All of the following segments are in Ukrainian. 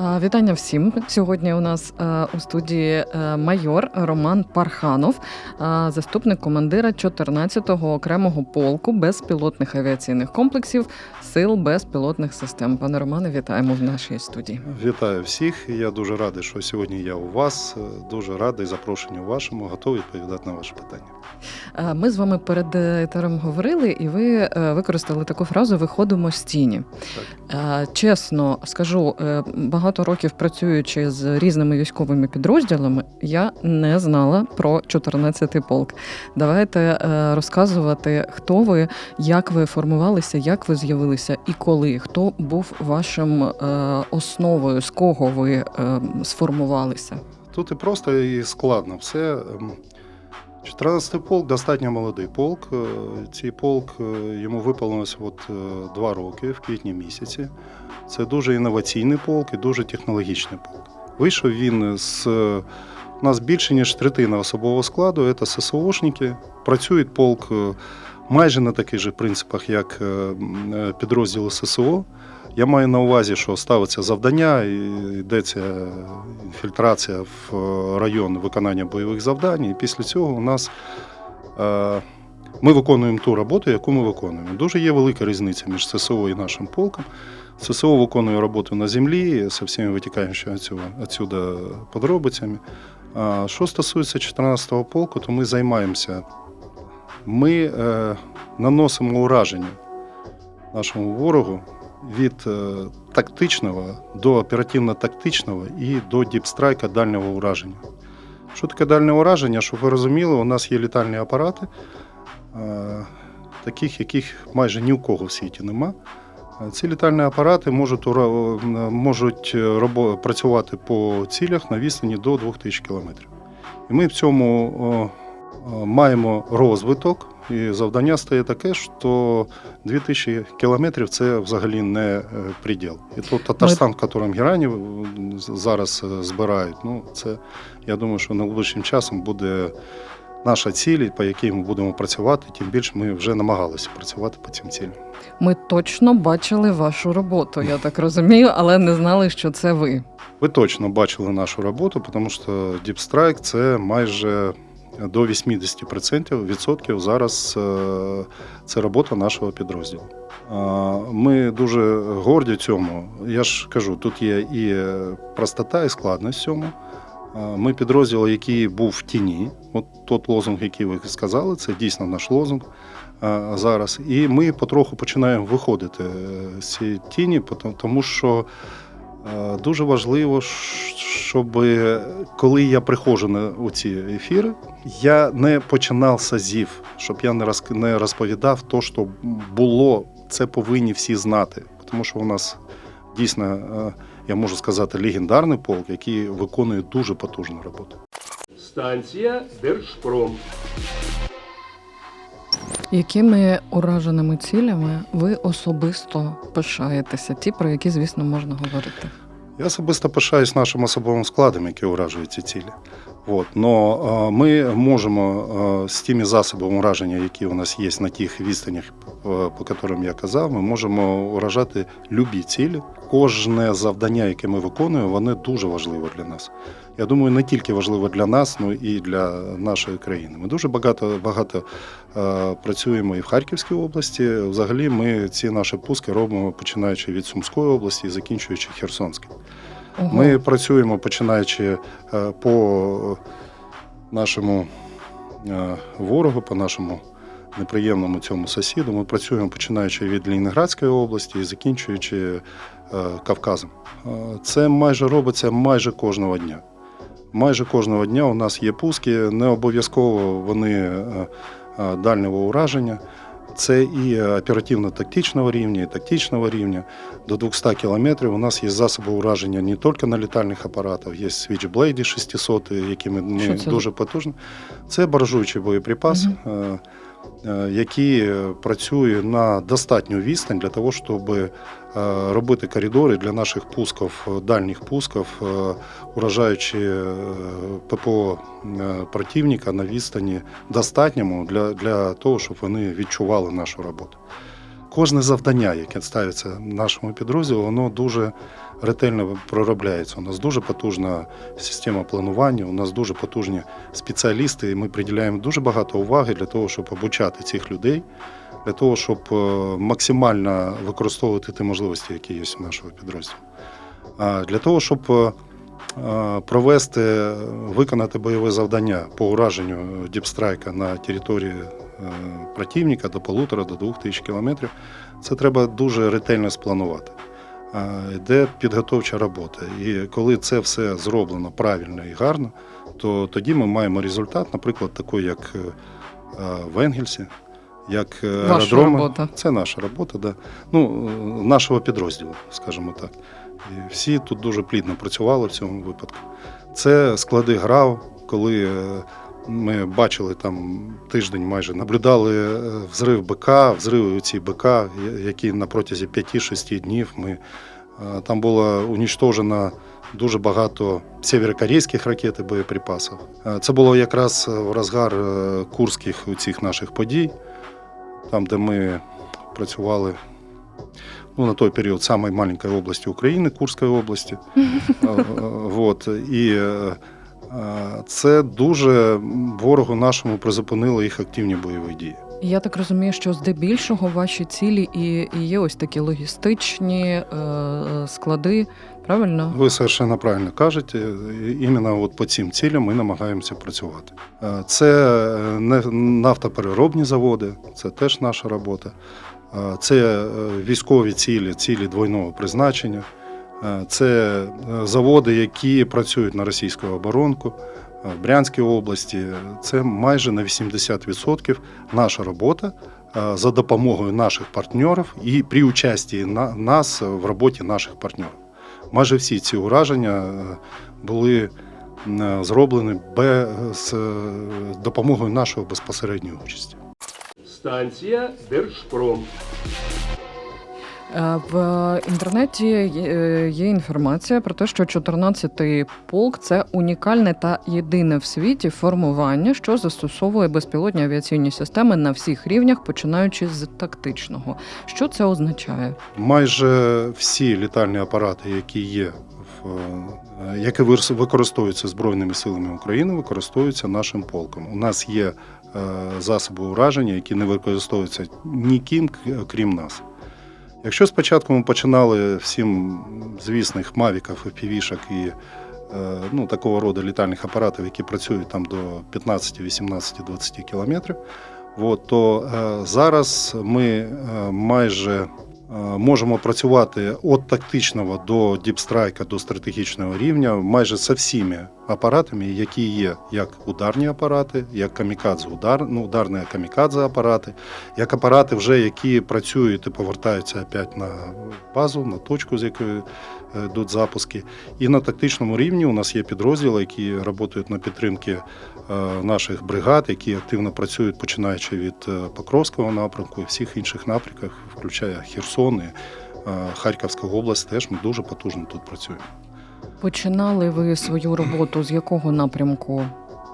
Вітання всім. Сьогодні у нас е, у студії е, майор Роман Парханов, е, заступник командира 14-го окремого полку безпілотних авіаційних комплексів Сил безпілотних систем. Пане Романе, вітаємо в нашій студії. Вітаю всіх. Я дуже радий, що сьогодні я у вас. Дуже радий запрошенню вашому, готовий відповідати на ваші питання. Ми з вами перед етером говорили, і ви використали таку фразу Виходимо з тіні. Е, Чесно скажу, е, багато років працюючи з різними військовими підрозділами, я не знала про 14-й полк. Давайте е, розказувати, хто ви, як ви формувалися, як ви з'явилися і коли. Хто був вашим е, основою, з кого ви е, сформувалися? Тут і просто і складно все. Ем, 14-й полк достатньо молодий полк. Цей полк йому виповнилось от два роки в квітні місяці. Це дуже інноваційний полк і дуже технологічний полк. Вийшов він з у нас більше ніж третина особового складу. Це ССОшники. Працює полк е, майже на таких же принципах, як е, е, підрозділи ССО. Я маю на увазі, що ставиться завдання, і йдеться інфільтрація в район виконання бойових завдань. І після цього у нас ми виконуємо ту роботу, яку ми виконуємо. Дуже є велика різниця між ССО і нашим полком. ССО виконує роботу на землі з всіми витікаючими відсюди подробицями. А що стосується 14-го полку, то ми займаємося. Ми е, наносимо ураження нашому ворогу від е, тактичного до оперативно-тактичного і до діпстрайка дальнього ураження. Що таке дальнє ураження? Щоб ви розуміли, у нас є літальні апарати, е, таких, яких майже ні у кого в світі нема. Ці літальні апарати можуть, можуть е, робо- працювати по цілях на відстані до 2000 км. І ми в цьому маємо розвиток, і завдання стає таке, що 2000 кілометрів це взагалі не е, приділ. І тут Татарстан, в якому герані зараз е, збирають, ну це я думаю, що найближчим часом буде наша ціль, по якій ми будемо працювати. Тим більше ми вже намагалися працювати по цим цілям. Ми точно бачили вашу роботу, я так розумію, але не знали, що це ви. Ви точно бачили нашу роботу, тому що Deep Strike – це майже до 80% відсотків зараз е, це робота нашого підрозділу. Е, Ми дуже горді цьому. Я ж кажу, тут є і простота, і складність цьому. Ми підрозділ, який був в тіні. От тот лозунг, який ви сказали, це дійсно наш лозунг зараз. І ми потроху починаємо виходити е, з цієї тіні, тому що Е, Дуже важливо, щоб коли я приходжу на ці ефіри, я не починав з азів, щоб я не розповідав то, що було, це повинні всі знати. Тому що у нас дійсно, е, я можу сказати, легендарний полк, який виконує дуже потужну роботу. Станція Держпром. Якими ураженими цілями ви особисто пишаєтеся? Ті, про які, звісно, можна говорити. Я особисто пишаюсь нашим особовим складом, який уражує ці цілі. От. Но ми можемо з тими засобами ураження, які у нас є на тих відстанях, по яким я казав, ми можемо уражати любі цілі. Кожне завдання, яке ми виконуємо, воно дуже важливо для нас. Я думаю, не тільки важливо для нас, але і для нашої країни. Ми дуже багато багато працюємо і в Харківській області. Взагалі, ми ці наші пуски робимо починаючи від Сумської області і закінчуючи Херсонською. Ого. Ми працюємо починаючи е, по нашому е, ворогу, по нашому неприємному цьому сусіду. Ми працюємо починаючи від Ленінградської області і закінчуючи е, Кавказом. Це майже робиться майже кожного дня. Майже кожного дня у нас є пуски, не обов'язково вони дальнього ураження. Це і оперативно-тактичного рівня, і тактичного рівня. До 200 кілометрів у нас є засоби ураження не тільки на літальних апаратах, є Switchblade 600, якими ми дуже потужні. Це баражуючий боєприпас, е, е, який е, працює на достатню відстань для того, щоб е, робити коридори для наших пусків, дальніх пусків, уражаючи ППО противника на відстані достатньому для, для того, щоб вони відчували нашу роботу. Кожне завдання, яке ставиться нашому підрозділу, воно дуже ретельно проробляється. У нас дуже потужна система планування, у нас дуже потужні спеціалісти, і ми приділяємо дуже багато уваги для того, щоб обучати цих людей, для того, щоб е, максимально використовувати ті можливості, які є у нашого підрозділу. А Для того, щоб е, е, провести, виконати бойове завдання по ураженню діпстрайка на території противника до полутора, до двох тисяч кілометрів, це треба дуже ретельно спланувати. Е, Йде підготовча робота. І коли це все зроблено правильно і гарно, то тоді ми маємо результат, наприклад, такий, як е, е, в Енгельсі, як е, аеродроми. Це наша робота, да. ну, е, нашого підрозділу, скажімо так. І всі тут дуже плідно працювали в цьому випадку. Це склади ГРАВ, коли е, ми бачили там тиждень майже, наблюдали е, взрив БК, взриви ці БК, я- які на протязі 5-6 днів ми. е, Там було унічтожено дуже багато северокорейських ракет і боєприпасів. Е, Це було якраз в розгар курських цих наших подій, там, де ми працювали ну, на той період самої маленької області України, Курської області. Е, е, Вот. І е, це дуже ворогу нашому призупинило їх активні бойові дії. Я так розумію, що здебільшого ваші цілі і, і є ось такі логістичні е, склади, правильно? Ви совершенно правильно кажете. Іменно от по цим цілям ми намагаємося працювати. Е, Це е, не нафтопереробні заводи, це теж наша робота. Е, Це військові цілі, цілі двойного призначення. Е, Це е, заводи, які працюють на російську оборонку е, в Брянській області. Це майже на 80% наша робота за допомогою наших партнерів і при участі нас в роботі наших партнерів. Майже всі ці ураження були зроблені з допомогою нашої безпосередньої участі. Станція Держпром. Е, В інтернеті є, е, інформація про те, що 14-й полк це унікальне та єдине в світі формування, що застосовує безпілотні авіаційні системи на всіх рівнях, починаючи з тактичного. Що це означає? Майже всі літальні апарати, які є в е, які використовуються Збройними силами України, використовуються нашим полком. У нас є засоби ураження, які не використовуються ніким, крім нас. Якщо спочатку ми починали всім звісних мавіків, FPV-шок і е, ну, такого роду літальних апаратів, які працюють там до 15, 18, 20 кілометрів, от, то е, зараз ми е, майже можемо працювати від тактичного до діпстрайка до стратегічного рівня майже з всіми апаратами, які є як ударні апарати, як камікадзе удар, ну, ударні камікадзе апарати, як апарати, вже які працюють і повертаються опять на базу, на точку, з якої е, йдуть запуски. І на тактичному рівні у нас є підрозділи, які працюють на підтримки е, наших бригад, які активно працюють, починаючи від е, Покровського напрямку і всіх інших напрямках, включає Херсон і е, Харківська область. Теж ми дуже потужно тут працюємо. Починали ви свою роботу з якого напрямку?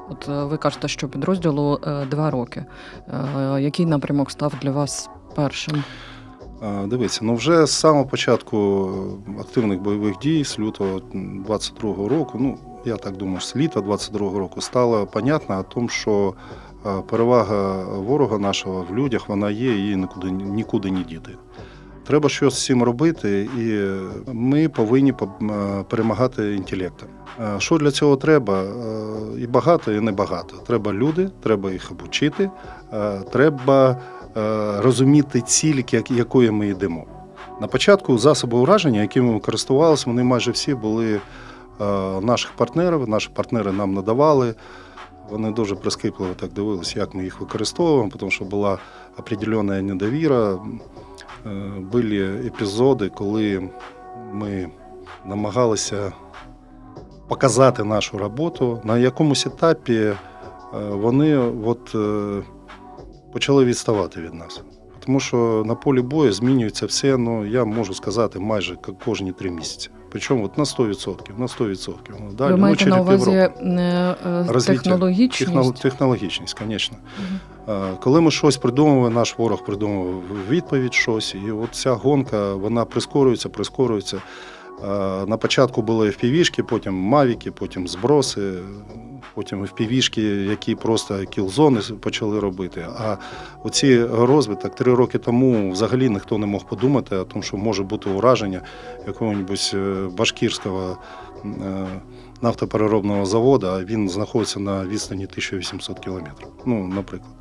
От е, ви кажете, що підрозділу е, два роки. Е, Який напрямок став для вас першим? Дивіться, ну вже з самого початку активних бойових дій з лютого 22-го року, ну я так думаю, з літа 22-го року стало понятно о тому, що перевага ворога нашого в людях вона є її нікуди, нікуди не діти. Треба щось цим робити, і ми повинні е, перемагати інтелектом. Е, Що для цього треба? Е, І багато, і небагато. Треба люди, треба їх обучити, е, треба е, розуміти ціль, як- якої ми йдемо. На початку засоби ураження, якими ми користувалися, вони майже всі були е, наших партнерів. Наші партнери нам надавали. Вони дуже прискіпливо так дивилися, як ми їх використовуємо, тому що була определенна недовіра. Е, Були епізоди, коли ми намагалися показати нашу роботу. На якомусь етапі е, вони от, е, почали відставати від нас. Тому що на полі бою змінюється все, ну я можу сказати, майже кожні три місяці. Причому от на 100%, на 100%. Ну, далі, ви ну, маєте через на увазі не е, технологічність? Технолог- технологічність, звісно. Е, Коли ми щось придумуємо, наш ворог придумував відповідь щось, і от ця гонка вона прискорюється, прискорюється. Е, На початку були FPV-шки, потім мавіки, потім зброси, потім FPV-шки, які просто кілзони почали робити. А оці розвиток три роки тому взагалі ніхто не мог подумати, о тому, що може бути ураження якогось е, башкірського е, нафтопереробного заводу, а він знаходиться на відстані 1800 кілометрів. Ну, наприклад.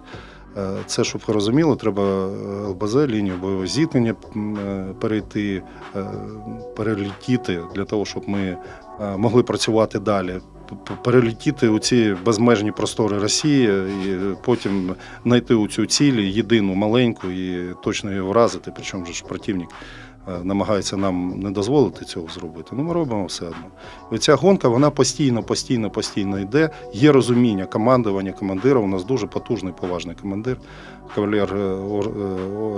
Е, Це, щоб ви розуміли, треба е, ЛБЗ, лінію бойового зіткнення е, перейти, перелітіти для того, щоб ми могли працювати далі. П- п- Перелетіти у ці безмежні простори Росії і потім знайти у цю ціль єдину маленьку і точно її вразити. Причому ж противник е, намагається нам не дозволити цього зробити. Ну, ми робимо все одно. І ця гонка вона постійно, постійно, постійно йде. Є розуміння командування командира. У нас дуже потужний, поважний командир, кавалер е, е,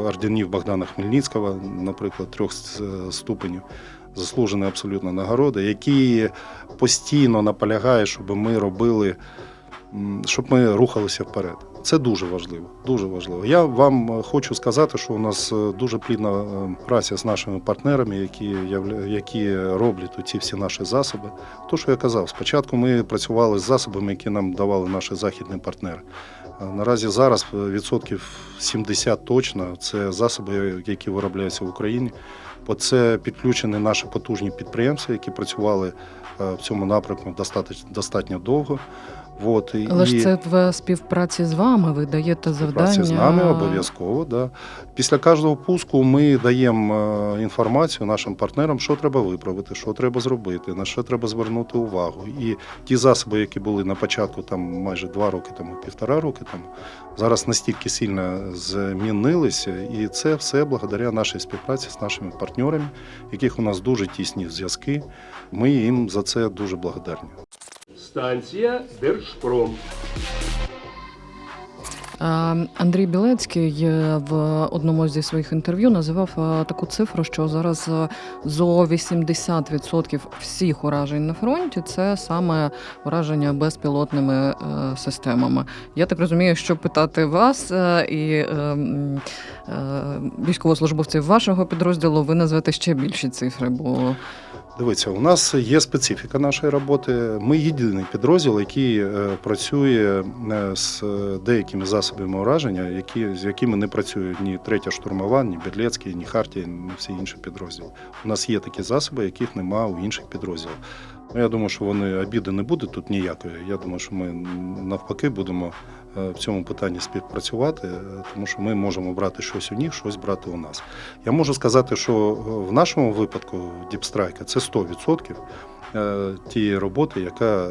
орденів Богдана Хмельницького, наприклад, трьох ступенів. Заслужена абсолютно нагорода, який постійно наполягає, щоб ми робили, щоб ми рухалися вперед. Це дуже важливо. Дуже важливо. Я вам е, хочу сказати, що у нас е, дуже плідна е, праця з нашими партнерами, які, які роблять ці всі наші засоби. То, що я казав, спочатку ми працювали з засобами, які нам давали наші західні партнери. Наразі зараз відсотків 70 точно це засоби, які виробляються в Україні. Бо це підключені наші потужні підприємства, які працювали в цьому напрямку достатньо, достатньо довго. От, і- Але ж це в співпраці з вами. Ви даєте завдання. Співпраця з нами обов'язково. Да. Після кожного пуску ми даємо е, інформацію нашим партнерам, що треба виправити, що треба зробити, на що треба звернути увагу. І ті засоби, які були на початку, там майже два роки тому, півтора роки тому, зараз настільки сильно змінилися, і це все благодаря нашій співпраці з нашими партнерами, яких у нас дуже тісні зв'язки. Ми їм за це дуже благодарні. Станція Держпром. Е, Андрій Білецький в одному зі своїх інтерв'ю називав е, таку цифру, що зараз е, зо 80% всіх уражень на фронті це саме ураження безпілотними системами. Я так розумію, що питати вас і е, м, е, військовослужбовців вашого підрозділу, ви назвете ще більші цифри, бо Дивіться, у нас є специфіка нашої роботи. Ми єдиний підрозділ, який е, працює е, з деякими засобами ураження, які, з якими не працює ні третя штурмова, ні Берлецький, ні Хартія, ні всі інші підрозділи. У нас є такі засоби, яких немає у інших підрозділів. Ну, я думаю, що вони обіди не буде тут ніякої. Я думаю, що ми навпаки будемо е, в цьому питанні співпрацювати, е, тому що ми можемо брати щось у них, щось брати у нас. Я можу сказати, що е, в нашому випадку Діпстрайка це 100% е, тієї роботи, яка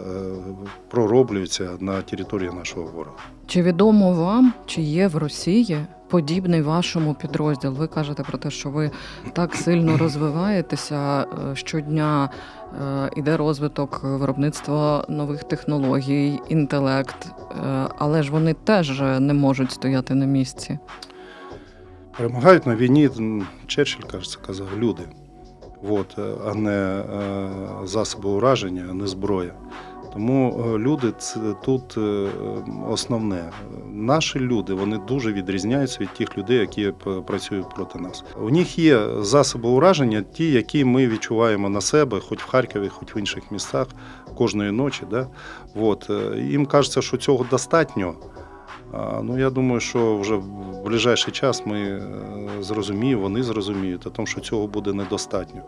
пророблюється на території нашого ворога. Чи відомо вам, чи є в Росії подібний вашому підрозділ? Ви кажете про те, що ви так сильно розвиваєтеся е, щодня. е, Іде розвиток виробництва нових технологій, інтелект, е, але ж вони теж не можуть стояти на місці. Перемагають на війні, Черчилль, кажеться, казав, люди. от, а не засоби ураження, а не зброя. Тому е, люди це тут е, основне. Наші люди вони дуже відрізняються від тих людей, які працюють проти нас. У них є засоби ураження, ті, які ми відчуваємо на себе, хоч в Харкові, хоч в інших містах кожної ночі. Да? От. е, Їм кажеться, що цього достатньо. Ну, я думаю, що вже в ближайший час ми зрозуміємо, вони зрозуміють, о тому, що цього буде недостатньо.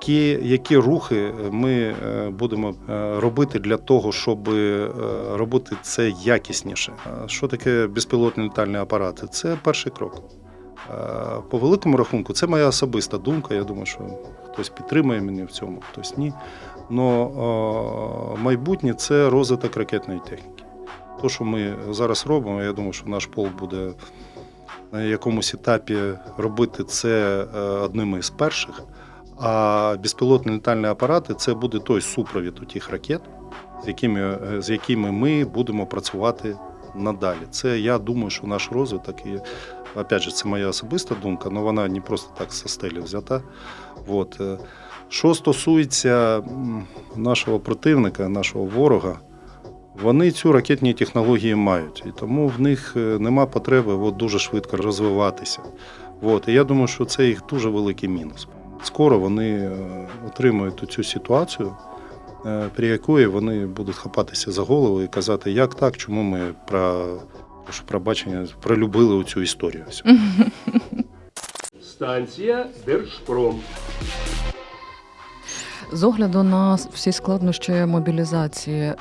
Які, які рухи ми е, будемо е, робити для того, щоб е, робити це якісніше? Що таке безпілотні літальні апарати? Це перший крок. Е, По великому рахунку, це моя особиста думка. Я думаю, що хтось підтримує мене в цьому, хтось ні. Но майбутнє це розвиток ракетної техніки. То, що ми зараз робимо, я думаю, що наш полк буде на якомусь етапі робити це е, одним із перших. А безпілотні літальні апарати це буде той супровід у тих ракет, з якими, е, з якими ми будемо працювати надалі. Це я думаю, що наш розвиток і опять же, це моя особиста думка, але вона не просто так со стелі взята. От. е, Що стосується нашого противника, нашого ворога, вони цю ракетні технології мають, і тому в них е, нема потреби от, дуже швидко розвиватися. От. І я думаю, що це їх дуже великий мінус. Скоро вони отримають отримують цю ситуацію, е, при якої вони будуть хапатися за голову і казати, як так, чому ми про прошу пробачення, пролюбили цю історію. Станція Держпром. З огляду на всі складнощі мобілізації, е,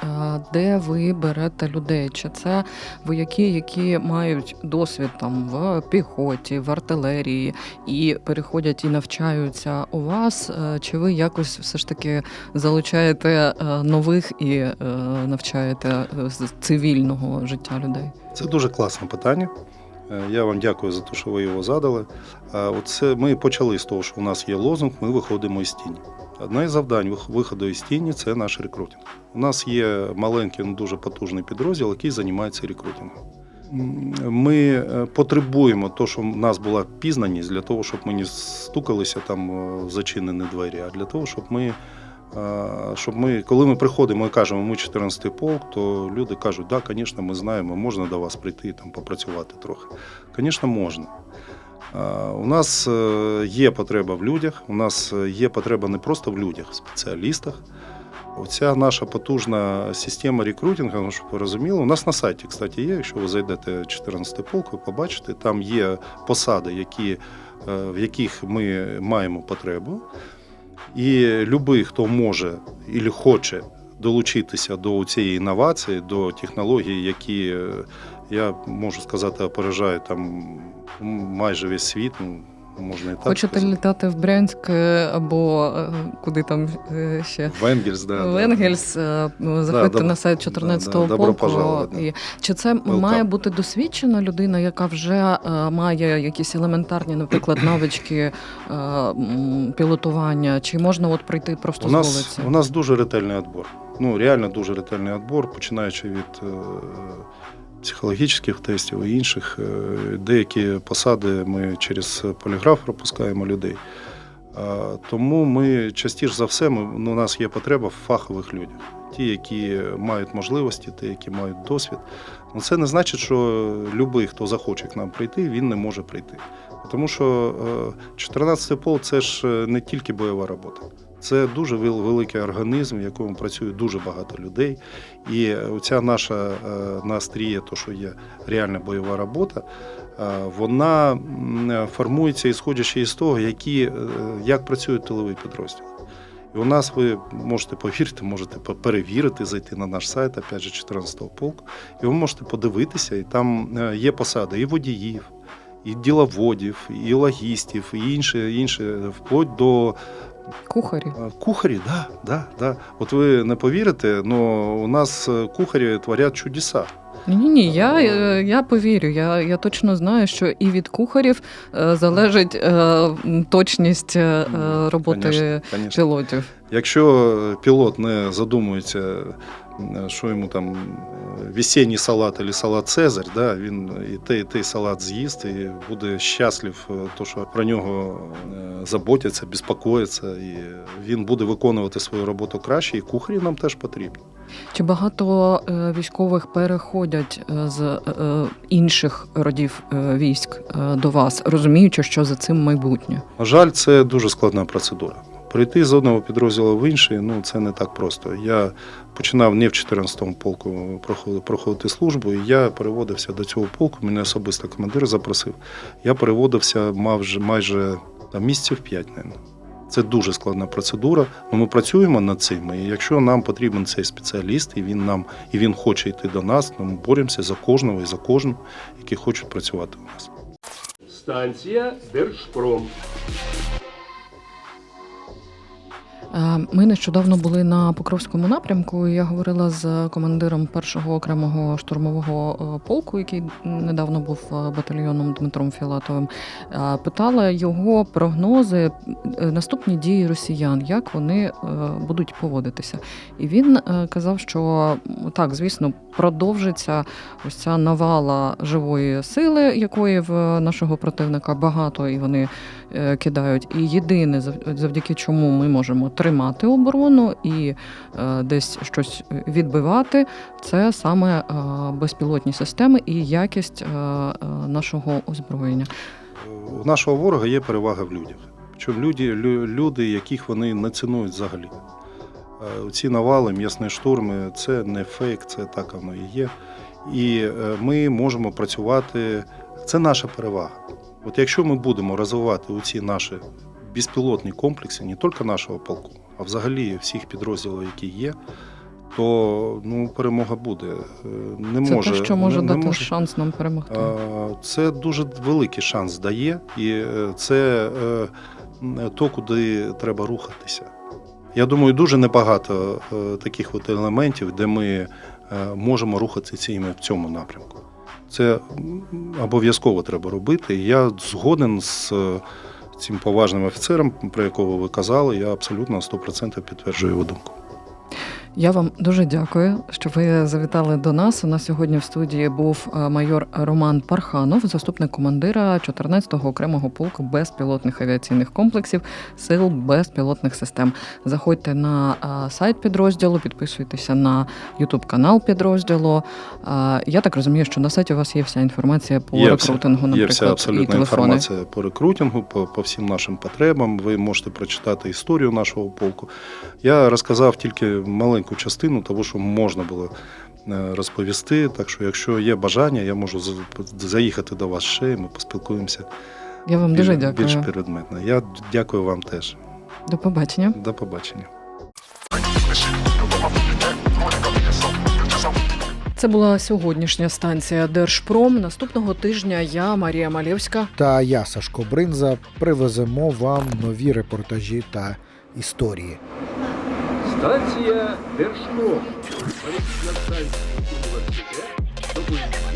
де ви берете людей? Чи це вояки, які мають досвід там в піхоті, в артилерії і переходять і навчаються у вас? Е, Чи ви якось все ж таки залучаєте е, нових і навчаєте з цивільного життя людей? Це дуже класне питання. Е, Я вам дякую за те, що ви його задали. А Оце ми почали з того, що у нас є лозунг, ми виходимо із тіні. Одне із завдань виходу із тіні це наш рекрутинг. У нас є маленький, але дуже потужний підрозділ, який займається рекрутингом. Ми е, потребуємо того, що в нас була пізнаність для того, щоб ми не стукалися там е, в зачинені двері, а для того, щоб ми. Щоб ми, коли ми приходимо і кажемо, ми 14-й полк, то люди кажуть, да, звісно, ми знаємо, можна до вас прийти там попрацювати трохи. Звісно, можна. У нас е, є потреба в людях, у нас е, є потреба не просто в людях, в спеціалістах. Оця наша потужна система рекрутингу, ну, щоб ви розуміли, у нас на сайті, кстати, є. Якщо ви зайдете в 14 полк, ви побачите, там є посади, які, е, в яких ми маємо потребу. І будь-який, хто може і хоче долучитися до цієї інновації, до технологій, які, е, я можу сказати, опережають там майже весь світ. Ну, можна і так Хочете сказати. літати в Брянськ е, або е, куди там е, ще? В Енгельс, да, в да. Енгельс, е, заходьте добро- на сайт да, 14-го да, полку. да. І чи це Welcome. має бути досвідчена людина, яка вже має якісь елементарні, наприклад, навички пілотування, чи можна от прийти просто У з нас, вулиці? у нас дуже ретельний відбор. Ну, реально дуже ретельний відбор, починаючи від психологічних тестів і інших. Е, Деякі посади ми через поліграф пропускаємо людей. Тому ми частіше за все, ми, ну, у нас є потреба в фахових людях. Ті, які мають можливості, ті, які мають досвід. Ну, це не значить, що будь-який, хто захоче к нам прийти, він не може прийти. Тому що е, 14-й пол це ж е, не тільки бойова робота. Це дуже великий організм, в якому працює дуже багато людей. І оця наша е, настрія, то що є реальна бойова робота, е, вона формується ісходячи із того, які, е, як працює тиловий підрозділ. І у нас ви можете повірити, можете перевірити, зайти на наш сайт, опять же, 14-го полку, і ви можете подивитися, і там е, є посади і водіїв, і діловодів, і логістів, і інше, інше, вплоть до Кухарі. Е, Кухарі, да, да, да. От ви не повірите, але у нас е, кухарі творять чудеса. Ні, ні, ні, я, е, я повірю. Я, я точно знаю, що і від кухарів е, залежить е, точність е, е, роботи Конечно, конечно. пілотів. Якщо пілот не задумується е, що йому там е, весенній салат або салат Цезарь, да, він і той, і той салат з'їсть і буде щаслив, е, то, що про нього е, заботяться, безпокояться, і він буде виконувати свою роботу краще, і кухарі нам теж потрібні. Чи багато військових переходять з інших родів військ до вас, розуміючи, що за цим майбутнє? На жаль, це дуже складна процедура. Перейти з одного підрозділу в інший ну це не так просто. Я починав не в 14-му полку проходити, службу, і я переводився до цього полку. Мене особисто командир запросив. Я переводився мав вже майже там, місяців 5, мабуть. Це дуже складна процедура. але ми працюємо над цим. І якщо нам потрібен цей спеціаліст, і він нам і він хоче йти до нас, то ми боремося за кожного і за кожну, які хочуть працювати у нас. Станція Держпром. Ми нещодавно були на Покровському напрямку. і Я говорила з командиром першого окремого штурмового е, полку, який недавно був е, батальйоном Дмитром Філатовим. Е, Питала його прогнози, е, наступні дії росіян, як вони е, будуть поводитися. І він е, казав, що так, звісно, продовжиться ось ця навала живої сили, якої в нашого противника багато, і вони е, кидають. І єдине, зав- завдяки чому ми можемо тримати оборону і е, десь щось відбивати, це саме е, безпілотні системи і якість е, е, нашого озброєння. У нашого ворога є перевага в людях. Причому люди, люди, яких вони не цінують взагалі. Е, Ці навали, м'ясні штурми це не фейк, це так воно і є. І е, ми можемо працювати. Це наша перевага. От якщо ми будемо розвивати ці наші безпілотні комплекси, не тільки нашого полку, а взагалі всіх підрозділів, які є, то ну, перемога буде. Е, Не Це може, те, що може не, дати не може, шанс нам перемогти. Це дуже великий шанс дає, і е, це е, то, куди треба рухатися. Я думаю, дуже небагато таких от елементів, де ми можемо рухатися в цьому напрямку. Це обов'язково треба робити. Я згоден з е, цим поважним офіцером, про якого ви казали. Я абсолютно на 100% підтверджую його думку. Я вам дуже дякую, що ви завітали до нас. У нас сьогодні в студії був е, майор Роман Парханов, заступник командира 14-го окремого полку безпілотних авіаційних комплексів сил безпілотних систем. Заходьте на е, сайт підрозділу, підписуйтеся на Ютуб канал підрозділу. Е, Я так розумію, що на сайті у вас є вся інформація по Є вся- рекрутингу, Є наприклад, вся і абсолютна телефони. інформація по рекрутингу, по, по всім нашим потребам. Ви можете прочитати історію нашого полку. Я розказав тільки маленьку частину того, що можна було е, розповісти. Так що, якщо є бажання, я можу за- заїхати до вас ще, і ми поспілкуємося Я вам дуже більш, дякую. більш предметно. Я дякую вам теж. До побачення. До побачення. Це була сьогоднішня станція Держпром. Наступного тижня я, Марія Малєвська. Та я, Сашко Бринза, привеземо вам нові репортажі та історії. Станція Держпром. Політична станція університет.